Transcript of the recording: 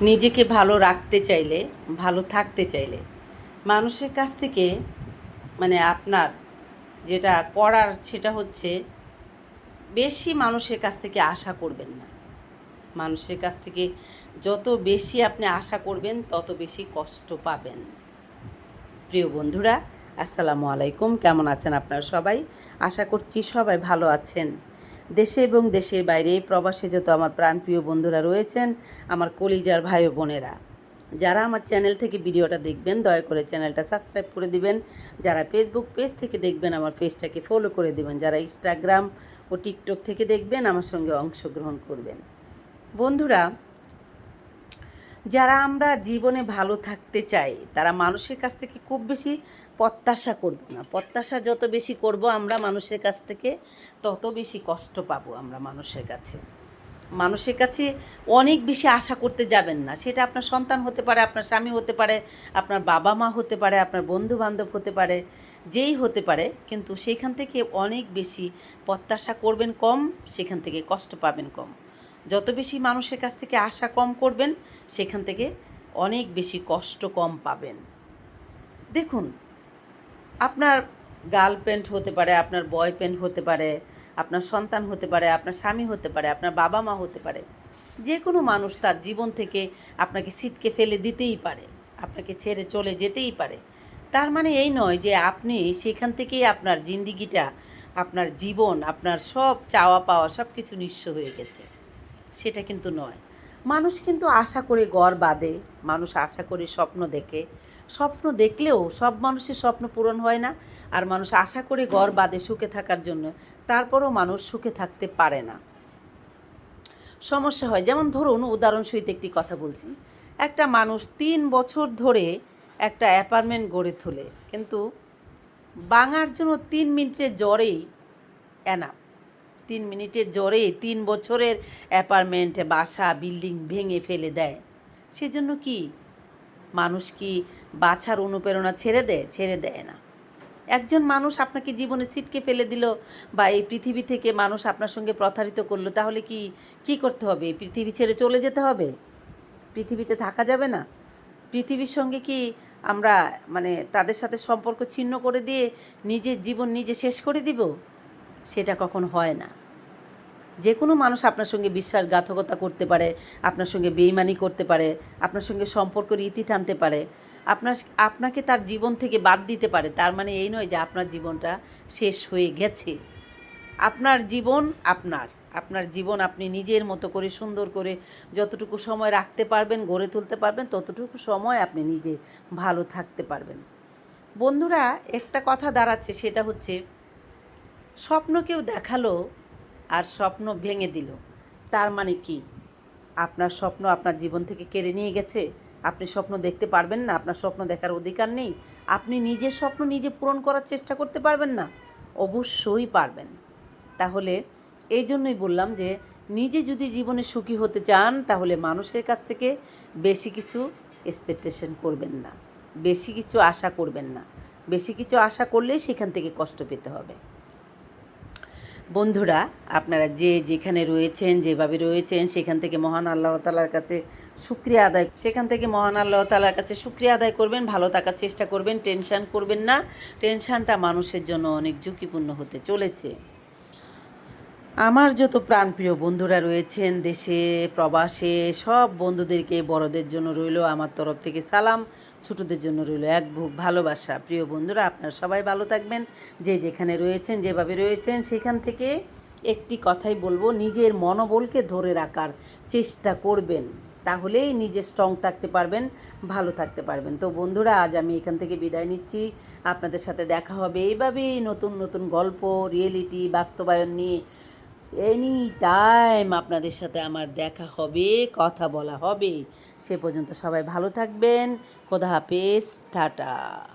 নিজেকে ভালো রাখতে চাইলে, ভালো থাকতে চাইলে, মানুষের কাছ থেকে মানে আপনার যেটা করার সেটা হচ্ছে, বেশি মানুষের কাছ থেকে আশা করবেন না। মানুষের কাছ থেকে যত বেশি আপনি আশা করবেন, তত বেশি কষ্ট পাবেন। প্রিয় বন্ধুরা, আসসালামু আলাইকুম। কেমন আছেন আপনারা সবাই? আশা করছি সবাই ভালো আছেন। দেশে এবং দেশের বাইরে প্রবাসে যত আমার প্রাণপ্রিয় বন্ধুরা রয়েছেন, আমার কলিজার ভাই বোনেরা, যারা আমার চ্যানেল থেকে ভিডিওটা দেখবেন, দয়া করে চ্যানেলটা সাবস্ক্রাইব করে দিবেন। যারা ফেসবুক পেজ থেকে দেখবেন, আমার পেজটাকে ফলো করে দিবেন। যারা ইনস্টাগ্রাম ও টিকটক থেকে দেখবেন, আমার সঙ্গে অংশগ্রহণ করবেন। বন্ধুরা যারা আমরা জীবনে ভালো থাকতে চাই, তারা মানুষের কাছ থেকে খুব বেশি প্রত্যাশা করব না। প্রত্যাশা যত বেশি করব আমরা মানুষের কাছ থেকে, তত বেশি কষ্ট পাবো আমরা মানুষের কাছে। মানুষের কাছে অনেক বেশি আশা করতে যাবেন না। সেটা আপনার সন্তান হতে পারে, আপনার স্বামী হতে পারে, আপনার বাবা মা হতে পারে, আপনার বন্ধু বান্ধব হতে পারে, যেই হতে পারে, কিন্তু সেখান থেকে অনেক বেশি প্রত্যাশা করবেন কম, সেখান থেকে কষ্ট পাবেন কম। যত বেশি মানুষের কাছ থেকে আশা কম করবেন, সেখান থেকে অনেক বেশি কষ্ট কম পাবেন। দেখুন, আপনার গার্লফ্রেন্ড হতে পারে, আপনার বয়ফ্রেন্ড হতে পারে, আপনার সন্তান হতে পারে, আপনার স্বামী হতে পারে, আপনার বাবা মা হতে পারে। যে কোনো মানুষ তার জীবন থেকে আপনাকে সিটকে ফেলে দিতেই পারে, আপনাকে ছেড়ে চলে যেতেই পারে। তার মানে এই নয় যে আপনি সেখান থেকেই আপনার জিন্দিগিটা, আপনার জীবন, আপনার সব চাওয়া পাওয়া সব কিছু নিঃস্ব হয়ে গেছে। সেটা কিন্তু নয়। মানুষ কিন্তু আশা করে গড় বাঁধে, মানুষ আশা করে স্বপ্ন দেখে। স্বপ্ন দেখলেও সব মানুষের স্বপ্ন পূরণ হয় না, আর মানুষ আশা করে গড় বাঁধে সুখে থাকার জন্য। তারপরও মানুষ সুখে থাকতে পারে না। সমস্যা হয়। যেমন ধরুন উদাহরণসহিত একটি কথা বলছি। একটা মানুষ তিন বছর ধরে একটা অ্যাপার্টমেন্ট গড়ে তোলে, কিন্তু বাঙার জন্য তিন মিনিটের জ্বরেই এনা তিন মিনিটের জ্বরে তিন বছরের অ্যাপার্টমেন্টে বাসা, বিল্ডিং ভেঙে ফেলে দেয়। সেজন্য কি মানুষ কি বাছার অনুপ্রেরণা ছেড়ে দেয়? ছেড়ে দেয় না। একজন মানুষ আপনাকে জীবনে সিটকে ফেলে দিল বা এই পৃথিবী থেকে মানুষ আপনার সঙ্গে প্রতারিত করল, তাহলে কি কি করতে হবে? পৃথিবী ছেড়ে চলে যেতে হবে? পৃথিবীতে থাকা যাবে না? পৃথিবীর সঙ্গে কি আমরা মানে তাদের সাথে সম্পর্ক ছিন্ন করে দিয়ে নিজের জীবন নিজে শেষ করে দিব? সেটা কখন হয় না। যে কোনো মানুষ আপনার সঙ্গে বিশ্বাসঘাতকতা করতে পারে, আপনার সঙ্গে বেইমানি করতে পারে, আপনার সঙ্গে সম্পর্কের ইতি টানতে পারে, আপনার আপনাকে তার জীবন থেকে বাদ দিতে পারে, তার মানে এই নয় যে আপনার জীবনটা শেষ হয়ে গেছে। আপনার জীবন আপনার আপনার জীবন আপনি নিজের মতো করে সুন্দর করে যতটুকু সময় রাখতে পারবেন, গড়ে তুলতে পারবেন, ততটুকু সময় আপনি নিজে ভালো থাকতে পারবেন। বন্ধুরা, একটা কথা দাঁড়াচ্ছে, সেটা হচ্ছে স্বপ্ন কেউ দেখাল আর স্বপ্ন ভেঙে দিল। তার মানে কি? আপনার স্বপ্ন আপনার জীবন থেকে কেড়ে নিয়ে গেছে? আপনি স্বপ্ন দেখতে পারবেন না, আপনার স্বপ্ন দেখার অধিকার নেই। আপনি নিজের স্বপ্ন নিজে পূরণ করার চেষ্টা করতে পারবেন না, অবশ্যই পারবেন। তাহলে এই জন্যই বললাম যে, নিজে যদি জীবনে সুখী হতে চান, তাহলে মানুষের কাছ থেকে বেশি কিছু এক্সপেকটেশন করবেন না। বেশি কিছু আশা করবেন না। বেশি কিছু আশা করলেই সেখান থেকে কষ্ট পেতে হবে। বন্ধুরা, আপনারা যে যেখানে রয়েছেন, যেভাবে রয়েছেন, সেখান থেকে মহান আল্লাহ তালার কাছে সুক্রিয়া আদায় সেখান থেকে মহান আল্লাহ তালার কাছে সুক্রিয়া আদায় করবেন, ভালো থাকার চেষ্টা করবেন, টেনশান করবেন না। টেনশানটা মানুষের জন্য অনেক ঝুঁকিপূর্ণ হতে চলেছে। আমার যত প্রাণপ্রিয় বন্ধুরা রয়েছেন, দেশে, প্রবাসে, সব বন্ধুদেরকে, বড়দের জন্য রইল আমার তরফ থেকে সালাম, ছোটদের জন্য রইল এক বুক ভালোবাসা। প্রিয় বন্ধুরা, আপনারা সবাই ভালো থাকবেন। যে যেখানে রয়েছেন, যেভাবে রয়েছেন, সেখান থেকে একটি কথাই বলব, নিজের মনোবলকে ধরে রাখার চেষ্টা করবেন। তাহলেই নিজে স্ট্রং থাকতে পারবেন, ভালো থাকতে পারবেন। তো বন্ধুরা, আজ আমি এখান থেকে বিদায় নিচ্ছি। আপনাদের সাথে দেখা হবে এইভাবেই নতুন নতুন গল্প রিয়েলিটি বাস্তবায়ন নিয়ে এনি টাইম আপনাদের সাথে আমার দেখা হবে, কথা বলা হবে, সে পর্যন্ত সবাই ভালো থাকবেন। খোদা হাফেজ, টাটা।